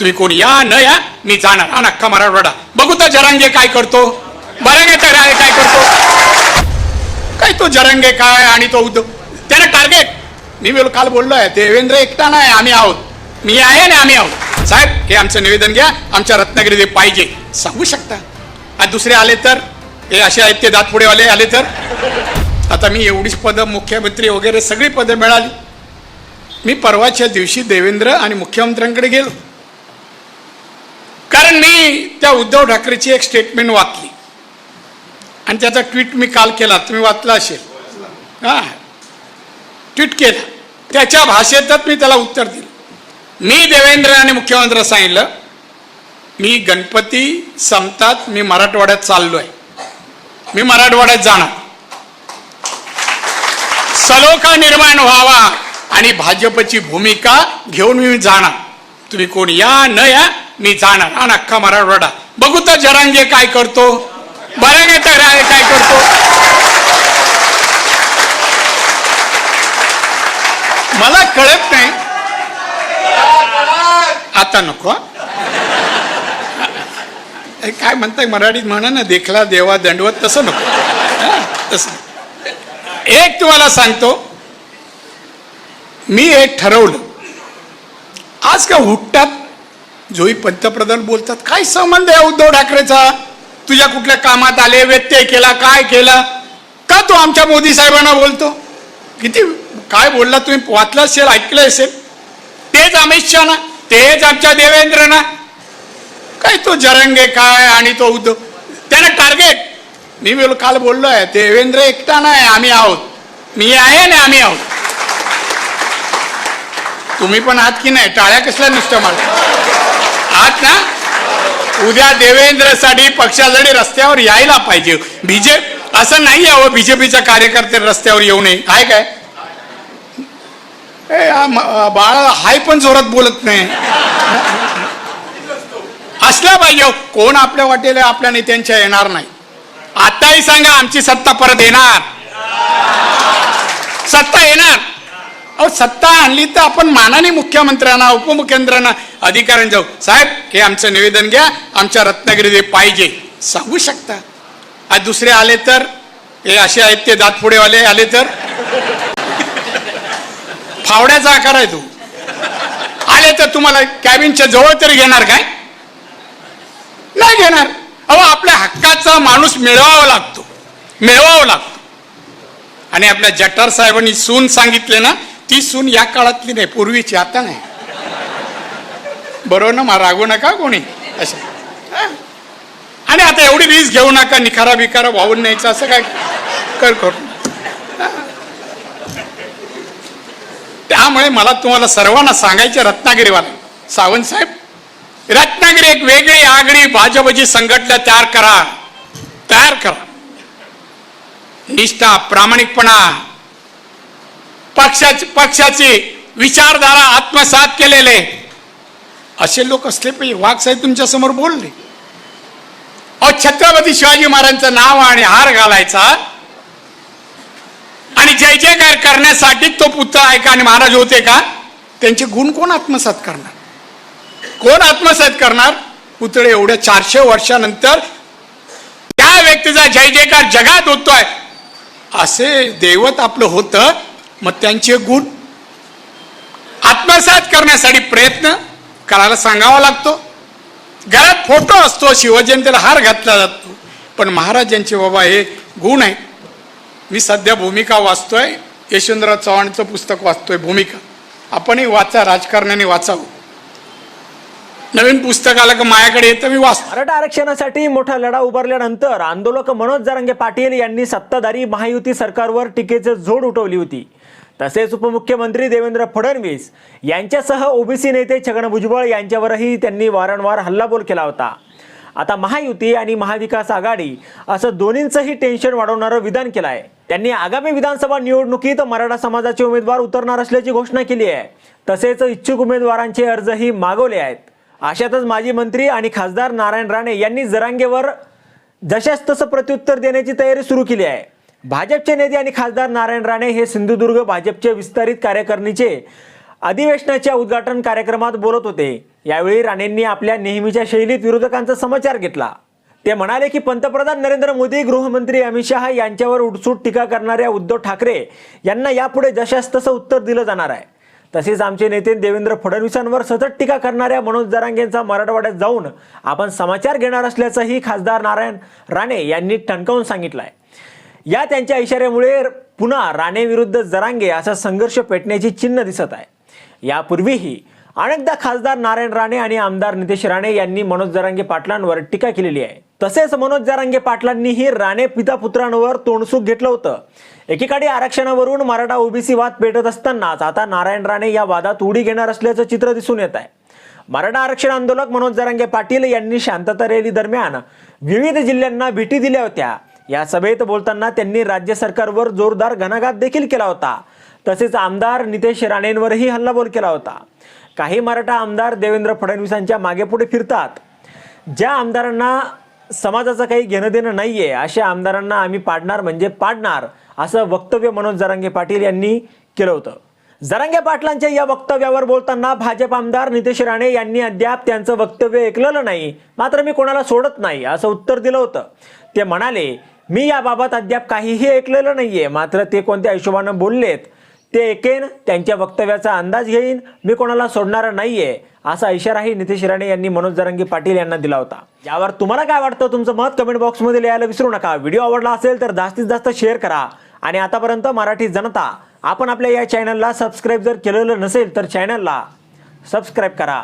तुम्ही कोण? या न या मी जाणार. हा नक्का मराठवाडा. बघू तर जरांगे काय करतो. बरंगे तर काय करतो? काय तो जरंगे काय आणि तो उद्धव त्याला टार्गेट मी बोल काल बोललोय देवेंद्र एकटा नाही आम्ही आहोत. मी आहे आणि आम्ही आहोत. साहेब हे आमचं निवेदन घ्या. आमच्या रत्नागिरी पाहिजे. सांगू शकता? आज दुसरे आले तर? हे असे आहेत ते दातपुडेवाले आले तर? आता मी एवढीच पदं मुख्यमंत्री वगैरे सगळी पदं मिळाली. मी परवाच्या दिवशी देवेंद्र आणि मुख्यमंत्र्यांकडे गेलो. कारण मी त्या उद्धव ठाकरेची एक स्टेटमेंट वाचली. आणि त्याचा ट्विट मी काल केला. तुम्ही वाचला असेल. हा. ट्विट केला. त्याच्या भाषेतच मी त्याला उत्तर दिलं. मी देवेंद्र आणि मुख्यमंत्री सांगितलं मी गणपती संपतात मी मराठवाड्यात चाललो आहे मी मराठवाड्यात जाणार. सलोखा निर्माण व्हावा आणि भाजपची भूमिका घेऊन मी जाणार. तुम्ही कोण या न या मी जाणार. आणि अख्खा मराठवाडा बघू तर जरांगे काय करतो. बरंगे तर राय काय करतो. मला कळत नाही. आता नको काय म्हणताय मराठीत म्हणा ना देखला देवा दंडवत तसं नको. तसं एक तुम्हाला सांगतो. मी एक ठरवलं. आज का हुट्टात जोही पंतप्रधान बोलतात काय संबंध आहे उद्धव ठाकरेचा? तुझ्या कुठल्या कामात आले व्यत्यय केला काय केला? का तो आमच्या मोदी साहेबांना बोलतो? किती काय बोलला तुम्ही? वाचलं असेल ऐकलं असेल? तेच अमित शहा ना तेच आमच्या देवेंद्र ना काय तो जरंगे काय? आणि तो उद्धव त्याला टार्गेट मी बोल काल बोललोय देवेंद्र एकटा नाही आम्ही आहोत. मी आहे ना आम्ही आहोत. तुम्ही पण आहात की नाही? टाळ्या कसल्या नुसत्या मला आहात ना. उद्या देवेंद्रसाठी पक्षासाठी रस्त्यावर यायला पाहिजे. बीजे असं नाही यावं बीजेपीच्या कार्यकर्ते रस्त्यावर येऊ नये. आहे काय? ए, बाळा हाय पण जोरात बोलत नाही. असला पाहिजे कोण आपल्या वाटेला आपल्या नेत्यांच्या येणार नाही. आताही सांगा आमची सत्ता परत येणार. सत्ता येणार. अहो सत्ता आणली तर आपण मानाने मुख्यमंत्र्यांना उपमुख्यमंत्र्यांना अधिकारण जाऊ. साहेब हे आमचं निवेदन घ्या. आमच्या रत्नागिरी पाहिजे. सांगू शकता? आज दुसरे आले तर? हे असे आहेत ते दातपुडेवाले आले तर? फावड्याचा आकार आहे तो. आले तर तुम्हाला कॅबिनच्या जवळ तरी घेणार काय? नाही घेणार. अहो आपल्या हक्काचा माणूस मिळवावा लागतो. मिळवावा लागतो. आणि आपल्या जठार साहेबांनी सून सांगितले ना ती सून या काळातली नाही पूर्वीची आता नाही. बरोबर ना मा रागू नका कोणी. अशा आणि आता एवढी रीस घेऊ नका निखारा बिखारा वाहून न्यायचं असं काय? कर कर त्यामुळे मला तुम्हाला सर्वांना सांगायचे रत्नागिरीवाला. सावंत साहेब रत्नागिरी एक वेगळी आगळी भाजपची संघटना तयार करा. तयार करा. निष्ठा प्रामाणिकपणा पक्षाची पक्षाची विचारधारा आत्मसात केलेले. असे लोक असले पाहिजे. वाघसाहेब तुमच्यासमोर बोलले. अहो छत्रपती शिवाजी महाराजांचं नाव आणि हार घालायचा. आणि जय जयकार करण्यासाठी तो पुत्र आहे का आणि महाराज होते का? त्यांचे गुण कोण आत्मसात करणार? कोण आत्मसात करणार? पुतळे एवढ्या चारशे वर्षानंतर त्या व्यक्तीचा जय जयकार जगात होतोय. असे दैवत आपलं होतं. मग त्यांचे गुण आत्मसात करण्यासाठी प्रयत्न करायला सांगावा लागतो. घरात फोटो असतो शिवजयंतीला हार घातला जातो. पण महाराजांचे बाबा हे गुण आहे. मी सध्या भूमिका वाचतोय यशवंतराव चव्हाणचं पुस्तक वाचतोय भूमिका. आपणही वाचा राजकारणाने वाचावं. नवीन पुस्तक आलं का माझ्याकडे येतं मी वाच मराठा आरक्षणासाठी मोठा लढा उभारल्यानंतर आंदोलक मनोज जरंगे पाटील यांनी सत्ताधारी महायुती सरकारवर टीकेचे जोड उठवली होती. तसेच उपमुख्यमंत्री देवेंद्र फडणवीस यांच्यासह ओबीसी नेते छगन भुजबळ यांच्यावरही त्यांनी वारंवार हल्लाबोल केला होता. आता महायुती आणि महाविकास आघाडी असं दोन्हींचंही टेन्शन वाढवणारं विधान केलं आहे त्यांनी आगामी विधानसभा निवडणुकीत मराठा समाजाचे उमेदवार उतरणार असल्याची घोषणा केली आहे. तसेच इच्छुक उमेदवारांचे अर्जही मागवले आहेत. अशातच माजी मंत्री आणि खासदार नारायण राणे यांनी जरांगेवर जशास तसं प्रत्युत्तर देण्याची तयारी सुरू केली आहे. भाजपचे नेते आणि खासदार नारायण राणे हे सिंधुदुर्ग भाजपचे विस्तारित कार्यकारिणीचे अधिवेशनाच्या उद्घाटन कार्यक्रमात बोलत होते. यावेळी राणेंनी आपल्या नेहमीच्या शैलीत विरोधकांचा समाचार घेतला. ते म्हणाले की पंतप्रधान नरेंद्र मोदी गृहमंत्री अमित शहा यांच्यावर उडसूट टीका करणाऱ्या उद्धव ठाकरे यांना यापुढे जशास तसं उत्तर दिलं जाणार आहे. तसेच आमचे नेते देवेंद्र फडणवीसांवर सतत टीका करणाऱ्या मनोज जरांगेंचा मराठवाड्यात जाऊन आपण समाचार घेणार असल्याचंही खासदार नारायण राणे यांनी ठणकावून सांगितलं आहे या त्यांच्या इशाऱ्यामुळे पुन्हा राणेविरुद्ध जरांगे असा संघर्ष पेटण्याची चिन्ह दिसत आहे. यापूर्वीही अनेकदा खासदार नारायण राणे आणि आमदार नितेश राणे यांनी मनोज जरांगे पाटलांवर टीका केलेली आहे. तसेच मनोज जरांगे पाटलांनीही राणे पिता पुत्रांवर तोंडसुख घेतलं होतं. एकीकडे आरक्षणावरून मराठा ओबीसी वाद पेटत असतानाच आता नारायण राणे या वादात उडी घेणार असल्याचं चित्र दिसून येत आहे. मराठा आरक्षण आंदोलक मनोज जरांगे पाटील यांनी शांतता रॅली दरम्यान विविध जिल्ह्यांना भेटी दिल्या होत्या. या सभेत बोलताना त्यांनी राज्य सरकारवर जोरदार घणाघात देखील केला होता. तसेच आमदार नितेश राणेंवरही हल्लाबोल केला होता. काही मराठा आमदार देवेंद्र फडणवीसांच्या मागे पुढे फिरतात. ज्या आमदारांना समाजाचं काही घेणं देणं नाही आहे अशा आमदारांना आम्ही पाडणार म्हणजे पाडणार असं वक्तव्य मनोज जरांगे पाटील यांनी केलं होतं. जरांगे पाटलांच्या या वक्तव्यावर बोलताना भाजप आमदार नितेश राणे यांनी अद्याप त्यांचं वक्तव्य ऐकलेलं नाही. मात्र मी कोणाला सोडत नाही असं उत्तर दिलं होतं. ते म्हणाले मी याबाबत अद्याप काहीही ऐकलेलं नाही आहे मात्र ते कोणत्या हिशोबानं बोललेत ते ऐकेन त्यांच्या वक्तव्याचा अंदाज घेईन मी कोणाला सोडणारा नाही आहे असा इशाराही नितेश राणे यांनी मनोज जरंगी पाटील यांना दिला होता. यावर तुम्हाला काय वाटतं? तुमचं मत कमेंट बॉक्समध्ये लिहायला विसरू नका. व्हिडिओ आवडला असेल तर जास्तीत जास्त शेअर करा. आणि आतापर्यंत मराठी जनता आपण आपल्या या चॅनलला सबस्क्राईब जर केलेलं नसेल तर चॅनलला सबस्क्राईब करा.